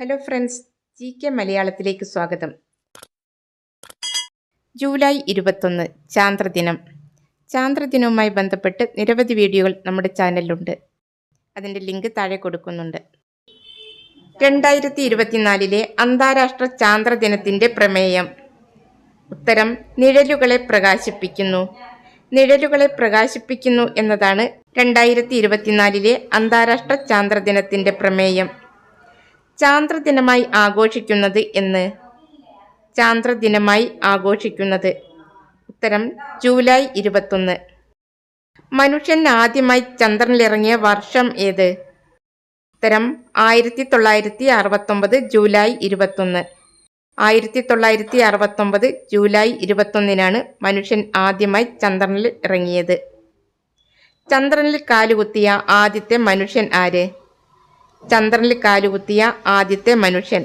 Hello friends G K മലയാളത്തിലേക്ക് സ്വാഗതം. July ഇരുപത്തൊന്ന് ചാന്ദ്രദിനം. ചാന്ദ്രദിനവുമായി ബന്ധപ്പെട്ട് നിരവധി വീഡിയോകൾ നമ്മുടെ ചാനലിലുണ്ട്. അതിന്റെ ലിങ്ക് താഴെ കൊടുക്കുന്നുണ്ട്. രണ്ടായിരത്തി ഇരുപത്തിനാലിലെ അന്താരാഷ്ട്ര ചാന്ദ്രദിനത്തിന്റെ പ്രമേയം. ഉത്തരം നിഴലുകളെ പ്രകാശിപ്പിക്കുന്നു. നിഴലുകളെ പ്രകാശിപ്പിക്കുന്നു എന്നതാണ് രണ്ടായിരത്തി ഇരുപത്തിനാലിലെ അന്താരാഷ്ട്ര ചാന്ദ്രദിനത്തിന്റെ പ്രമേയം. ചാന്ദ്രദിനമായി ആഘോഷിക്കുന്നത് എന്ന്. ചാന്ദ്രദിനമായി ആഘോഷിക്കുന്നത്. ഉത്തരം ജൂലൈ ഇരുപത്തൊന്ന്. മനുഷ്യൻ ആദ്യമായി ചന്ദ്രനിലിറങ്ങിയ വർഷം ഏത്? ഉത്തരം ആയിരത്തി തൊള്ളായിരത്തി അറുപത്തൊമ്പത് ജൂലൈ ഇരുപത്തൊന്ന്. ആയിരത്തി തൊള്ളായിരത്തി അറുപത്തൊമ്പത് ജൂലൈ ഇരുപത്തൊന്നിനാണ് മനുഷ്യൻ ആദ്യമായി ചന്ദ്രനിൽ ഇറങ്ങിയത്. ചന്ദ്രനിൽ കാലുകുത്തിയ ആദ്യത്തെ മനുഷ്യൻ ആര്? ചന്ദ്രനിൽ കാലുകുത്തിയ ആദ്യത്തെ മനുഷ്യൻ.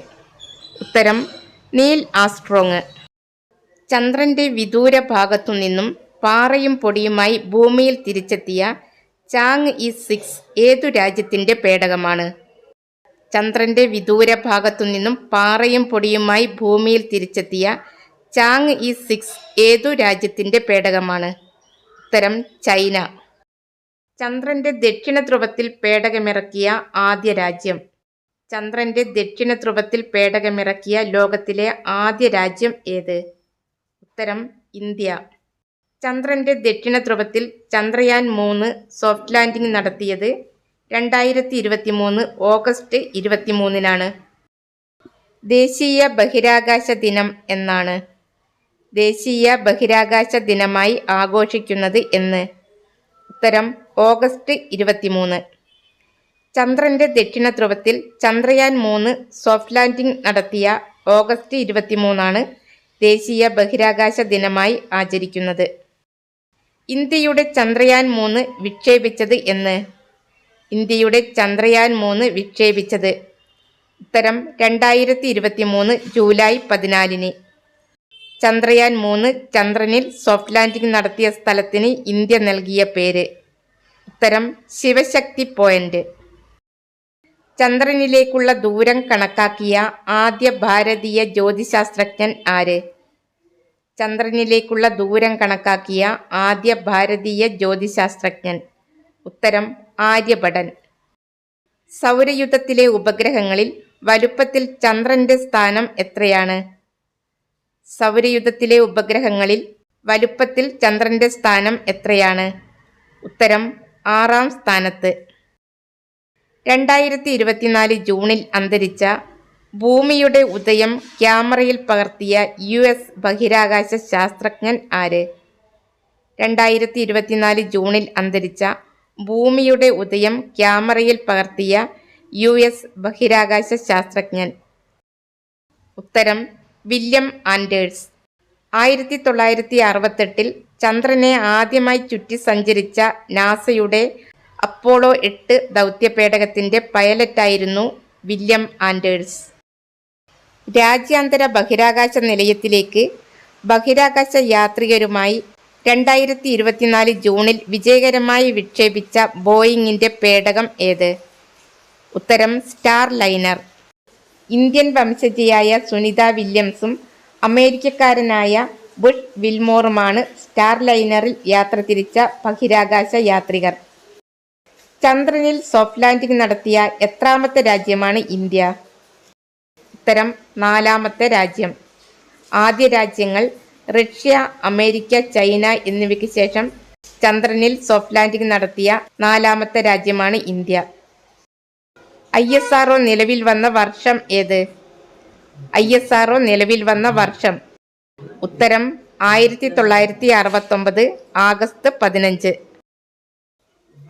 ഉത്തരം നീൽ ആസ്ട്രോങ്. ചന്ദ്രന്റെ വിദൂര ഭാഗത്തു നിന്നും പാറയും പൊടിയുമായി ഭൂമിയിൽ തിരിച്ചെത്തിയ ചാങ് ഇ സിക്സ് ഏതു രാജ്യത്തിന്റെ പേടകമാണ്? ചന്ദ്രന്റെ വിദൂര ഭാഗത്തു നിന്നും പാറയും പൊടിയുമായി ഭൂമിയിൽ തിരിച്ചെത്തിയ ചാങ് ഇ സിക്സ് ഏതു രാജ്യത്തിന്റെ പേടകമാണ്? ഉത്തരം ചൈന. ചന്ദ്രന്റെ ദക്ഷിണ ധ്രുവത്തിൽ പേടകമിറക്കിയ ആദ്യ രാജ്യം. ചന്ദ്രന്റെ ദക്ഷിണ ധ്രുവത്തിൽ പേടകമിറക്കിയ ലോകത്തിലെ ആദ്യ രാജ്യം ഏത്? ഉത്തരം ഇന്ത്യ. ചന്ദ്രന്റെ ദക്ഷിണ ധ്രുവത്തിൽ ചന്ദ്രയാൻ മൂന്ന് സോഫ്റ്റ് ലാൻഡിംഗ് നടത്തിയത് രണ്ടായിരത്തി ഇരുപത്തി മൂന്ന് ഓഗസ്റ്റ് ഇരുപത്തിമൂന്നിനാണ്. ദേശീയ ബഹിരാകാശ ദിനം എന്നാണ്. ദേശീയ ബഹിരാകാശ ദിനമായി ആഘോഷിക്കുന്നത് എന്ന്. ഉത്തരം ഓഗസ്റ്റ് ഇരുപത്തിമൂന്ന്. ചന്ദ്രന്റെ ദക്ഷിണ ധ്രുവത്തിൽ ചന്ദ്രയാൻ മൂന്ന് സോഫ്റ്റ് ലാൻഡിംഗ് നടത്തിയ ഓഗസ്റ്റ് ഇരുപത്തിമൂന്നാണ് ദേശീയ ബഹിരാകാശ ദിനമായി ആചരിക്കുന്നത്. ഇന്ത്യയുടെ ചന്ദ്രയാൻ മൂന്ന് വിക്ഷേപിച്ചത് എന്ന്. ഇന്ത്യയുടെ ചന്ദ്രയാൻ മൂന്ന് വിക്ഷേപിച്ചത്. ഉത്തരം രണ്ടായിരത്തി ഇരുപത്തി മൂന്ന് ജൂലൈ പതിനാലിന്. ചന്ദ്രയാൻ മൂന്ന് ചന്ദ്രനിൽ സോഫ്റ്റ് ലാൻഡിംഗ് നടത്തിയ സ്ഥലത്തിന് ഇന്ത്യ നൽകിയ പേര്. ഉത്തരം ശിവശക്തി പോയിന്റ്. ചന്ദ്രനിലേക്കുള്ള ദൂരം കണക്കാക്കിയ ആദ്യ ഭാരതീയ ജ്യോതിശാസ്ത്രജ്ഞൻ ആര്? ചന്ദ്രനിലേക്കുള്ള ദൂരം കണക്കാക്കിയ ആദ്യ ഭാരതീയ ജ്യോതിശാസ്ത്രജ്ഞൻ. ഉത്തരം ആര്യഭടൻ. സൗരയുദ്ധത്തിലെ ഉപഗ്രഹങ്ങളിൽ വലുപ്പത്തിൽ ചന്ദ്രന്റെ സ്ഥാനം എത്രയാണ്? സൗരയുധത്തിലെ ഉപഗ്രഹങ്ങളിൽ വലുപ്പത്തിൽ ചന്ദ്രന്റെ സ്ഥാനം എത്രയാണ്? ഉത്തരം ആറാം സ്ഥാനത്ത്. രണ്ടായിരത്തി ഇരുപത്തിനാല് ജൂണിൽ അന്തരിച്ച ഭൂമിയുടെ ഉദയം ക്യാമറയിൽ പകർത്തിയ യു എസ് ബഹിരാകാശ ശാസ്ത്രജ്ഞൻ ആര്? രണ്ടായിരത്തി ഇരുപത്തിനാല് ജൂണിൽ അന്തരിച്ച ഭൂമിയുടെ ഉദയം ക്യാമറയിൽ പകർത്തിയ യു എസ് ബഹിരാകാശ ശാസ്ത്രജ്ഞൻ. ഉത്തരം വില്യം ആൻഡേഴ്സ്. ആയിരത്തി തൊള്ളായിരത്തി അറുപത്തെട്ടിൽ ചന്ദ്രനെ ആദ്യമായി ചുറ്റി സഞ്ചരിച്ച നാസയുടെ അപ്പോളോ എട്ട് ദൗത്യപേടകത്തിന്റെ പൈലറ്റായിരുന്നു വില്യം ആൻഡേഴ്സ്. രാജ്യാന്തര ബഹിരാകാശ നിലയത്തിലേക്ക് ബഹിരാകാശ യാത്രികരുമായി രണ്ടായിരത്തി ഇരുപത്തിനാല് ജൂണിൽ വിജയകരമായി വിക്ഷേപിച്ച ബോയിങ്ങിന്റെ പേടകം ഏത്? ഉത്തരം സ്റ്റാർ ലൈനർ ഇന്ത്യൻ വംശജയായ സുനിത വില്യംസും അമേരിക്കക്കാരനായ ബുഷ് വിൽമോറുമാണ് സ്റ്റാർ ലൈനറിൽ യാത്ര തിരിച്ച ബഹിരാകാശ യാത്രികർ. ചന്ദ്രനിൽ സോഫ്റ്റ് ലാൻഡിംഗ് നടത്തിയ എത്രാമത്തെ രാജ്യമാണ് ഇന്ത്യ? ഉത്തരം നാലാമത്തെ രാജ്യം. ആദ്യ രാജ്യങ്ങൾ റഷ്യ അമേരിക്ക ചൈന എന്നിവയ്ക്ക് ശേഷം ചന്ദ്രനിൽ സോഫ്റ്റ് ലാൻഡിംഗ് നടത്തിയ നാലാമത്തെ രാജ്യമാണ് ഇന്ത്യ. ഐ എസ് ആർ നിലവിൽ വന്ന വർഷം ഏത്? ഐ എസ് ആർ നിലവിൽ വന്ന വർഷം. ഉത്തരം ആയിരത്തി തൊള്ളായിരത്തി അറുപത്തൊമ്പത് ആഗസ്റ്റ് പതിനഞ്ച്.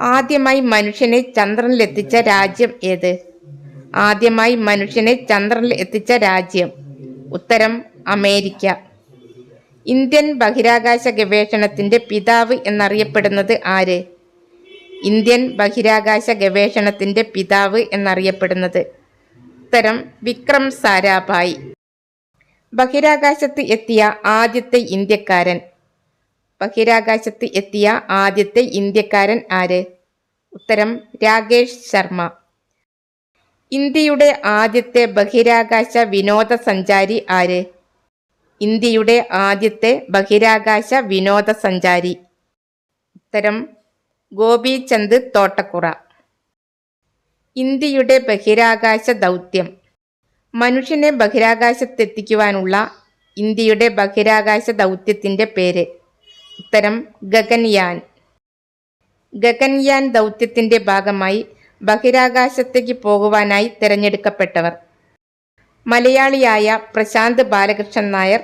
ആദ്യമായി മനുഷ്യനെ ചന്ദ്രനിൽ എത്തിച്ച രാജ്യം ഏത്? ആദ്യമായി മനുഷ്യനെ ചന്ദ്രനിൽ എത്തിച്ച രാജ്യം. ഉത്തരം അമേരിക്ക. ഇന്ത്യൻ ബഹിരാകാശ ഗവേഷണത്തിന്റെ പിതാവ് എന്നറിയപ്പെടുന്നത് ആര്? ഇന്ത്യൻ ബഹിരാകാശ ഗവേഷണത്തിന്റെ പിതാവ് എന്നറിയപ്പെടുന്നത്. ഉത്തരം വിക്രം സാരാഭായ്. ബഹിരാകാശത്ത് എത്തിയ ആദ്യത്തെ ഇന്ത്യക്കാരൻ. ബഹിരാകാശത്ത് എത്തിയ ആദ്യത്തെ ഇന്ത്യക്കാരൻ ആര്? ഉത്തരം രാകേഷ് ശർമ്മ. ഇന്ത്യയുടെ ആദ്യത്തെ ബഹിരാകാശ വിനോദസഞ്ചാരി ആര്? ഇന്ത്യയുടെ ആദ്യത്തെ ബഹിരാകാശ വിനോദസഞ്ചാരി. ഉത്തരം ഗോപിചന്ദ് തോട്ടക്കുറ. ഇന്ത്യയുടെ ബഹിരാകാശ ദൗത്യം. മനുഷ്യനെ ബഹിരാകാശത്തെത്തിക്കുവാനുള്ള ഇന്ത്യയുടെ ബഹിരാകാശ ദൗത്യത്തിന്റെ പേര്. ഉത്തരം ഗഗൻയാൻ. ഗഗൻയാൻ ദൗത്യത്തിന്റെ ഭാഗമായി ബഹിരാകാശത്തേക്ക് പോകുവാനായി തിരഞ്ഞെടുക്കപ്പെട്ടവർ. മലയാളിയായ പ്രശാന്ത് ബാലകൃഷ്ണൻ നായർ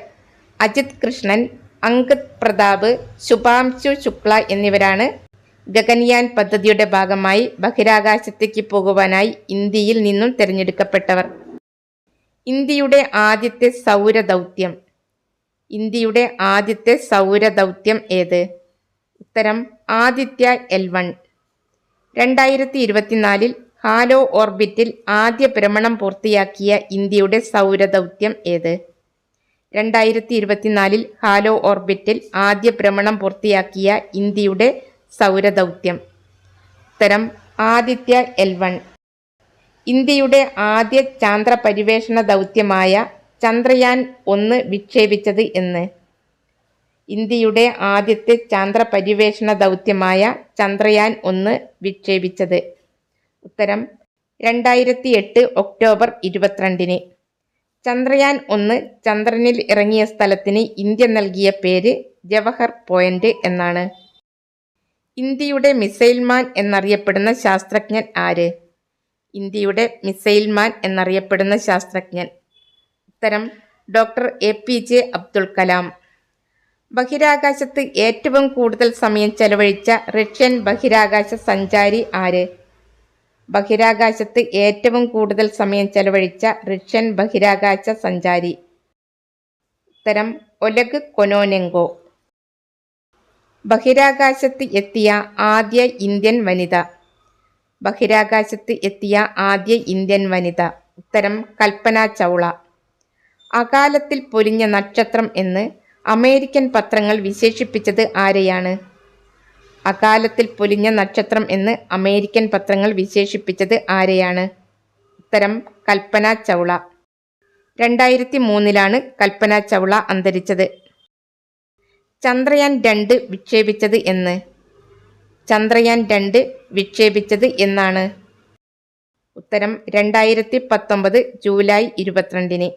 അജിത് കൃഷ്ണൻ അങ്കിത് പ്രതാപ് ശുഭാംശു ശുക്ല എന്നിവരാണ് ഗഗൻയാൻ പദ്ധതിയുടെ ഭാഗമായി ബഹിരാകാശത്തേക്ക് പോകുവാനായി ഇന്ത്യയിൽ നിന്നും തിരഞ്ഞെടുക്കപ്പെട്ടവർ. ഇന്ത്യയുടെ ആദ്യത്തെ സൗരദൗത്യം. ഇന്ത്യയുടെ ആദ്യത്തെ സൗരദൗത്യം ഏത്? ഉത്തരം ആദിത്യ എൽ വൺ. രണ്ടായിരത്തി ഇരുപത്തിനാലിൽ ഹാലോ ഓർബിറ്റിൽ ആദ്യ ഭ്രമണം പൂർത്തിയാക്കിയ ഇന്ത്യയുടെ സൗരദൗത്യം ഏത്? രണ്ടായിരത്തി ഇരുപത്തിനാലിൽ ഹാലോ ഓർബിറ്റിൽ ആദ്യ ഭ്രമണം പൂർത്തിയാക്കിയ ഇന്ത്യയുടെ സൗരദൗത്യം. ഉത്തരം ആദിത്യ എൽ വൺ. ഇന്ത്യയുടെ ആദ്യ ചാന്ദ്ര പരിവേഷണ ദൗത്യമായ ചന്ദ്രയാൻ ഒന്ന് വിക്ഷേപിച്ചത് എന്ന്. ഇന്ത്യയുടെ ആദ്യത്തെ ചാന്ദ്ര പരിവേഷണ ദൗത്യമായ ചന്ദ്രയാൻ ഒന്ന് വിക്ഷേപിച്ചത്. ഉത്തരം രണ്ടായിരത്തി എട്ട് ഒക്ടോബർ ഇരുപത്തിരണ്ടിന്. ചന്ദ്രയാൻ ഒന്ന് ചന്ദ്രനിൽ ഇറങ്ങിയ സ്ഥലത്തിന് ഇന്ത്യ നൽകിയ പേര് ജവഹർ പോയിന്റ് എന്നാണ്. ഇന്ത്യയുടെ മിസൈൽ മാൻ എന്നറിയപ്പെടുന്ന ശാസ്ത്രജ്ഞൻ ആര്? ഇന്ത്യയുടെ മിസൈൽ മാൻ എന്നറിയപ്പെടുന്ന ശാസ്ത്രജ്ഞൻ. ഉത്തരം doctor A P J Abdul Kalam. ബഹിരാകാശത്ത് ഏറ്റവും കൂടുതൽ സമയം ചെലവഴിച്ച റഷ്യൻ ബഹിരാകാശ സഞ്ചാരി ആര്? ബഹിരാകാശത്ത് ഏറ്റവും കൂടുതൽ സമയം ചെലവഴിച്ച റഷ്യൻ ബഹിരാകാശ സഞ്ചാരി. ഉത്തരം ഒലഗ് കൊനോനെങ്കോ. ബഹിരാകാശത്ത് എത്തിയ ആദ്യ ഇന്ത്യൻ വനിത. ബഹിരാകാശത്ത് എത്തിയ ആദ്യ ഇന്ത്യൻ വനിത. ഉത്തരം കൽപ്പന ചൗള. അകാലത്തിൽ പൊലിഞ്ഞ നക്ഷത്രം എന്ന് അമേരിക്കൻ പത്രങ്ങൾ വിശേഷിപ്പിച്ചത് ആരെയാണ്? അകാലത്തിൽ പൊലിഞ്ഞ നക്ഷത്രം എന്ന് അമേരിക്കൻ പത്രങ്ങൾ വിശേഷിപ്പിച്ചത് ആരെയാണ്? ഉത്തരം കൽപ്പന ചൗള. രണ്ടായിരത്തി മൂന്നിലാണ് കൽപ്പന ചൗള അന്തരിച്ചത്. ചന്ദ്രയാൻ രണ്ട് വിക്ഷേപിച്ചത് എന്ന്. ചന്ദ്രയാൻ രണ്ട് വിക്ഷേപിച്ചത് എന്നാണ്. ഉത്തരം രണ്ടായിരത്തി പത്തൊമ്പത് ജൂലൈ ഇരുപത്തിരണ്ടിന്.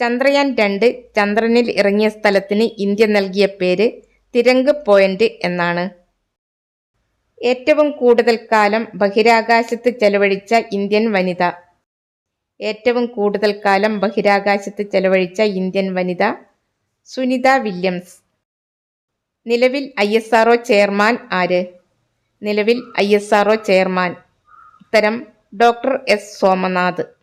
ചന്ദ്രയാൻ രണ്ട് ചന്ദ്രനിൽ ഇറങ്ങിയ സ്ഥലത്തിന് ഇന്ത്യ നൽകിയ പേര് തിരങ്ക് പോയിന്റ് എന്നാണ്. ഏറ്റവും കൂടുതൽ കാലം ബഹിരാകാശത്ത് ചെലവഴിച്ച ഇന്ത്യൻ വനിത. ഏറ്റവും കൂടുതൽ കാലം ബഹിരാകാശത്ത് ചെലവഴിച്ച ഇന്ത്യൻ വനിത സുനിത വില്യംസ്. നിലവിൽ ഐ എസ് ആർ ചെയർമാൻ ആര്? നിലവിൽ ഐ എസ് ആർ ചെയർമാൻ. ഉത്തരം ഡോക്ടർ എസ്. സോമനാഥ്.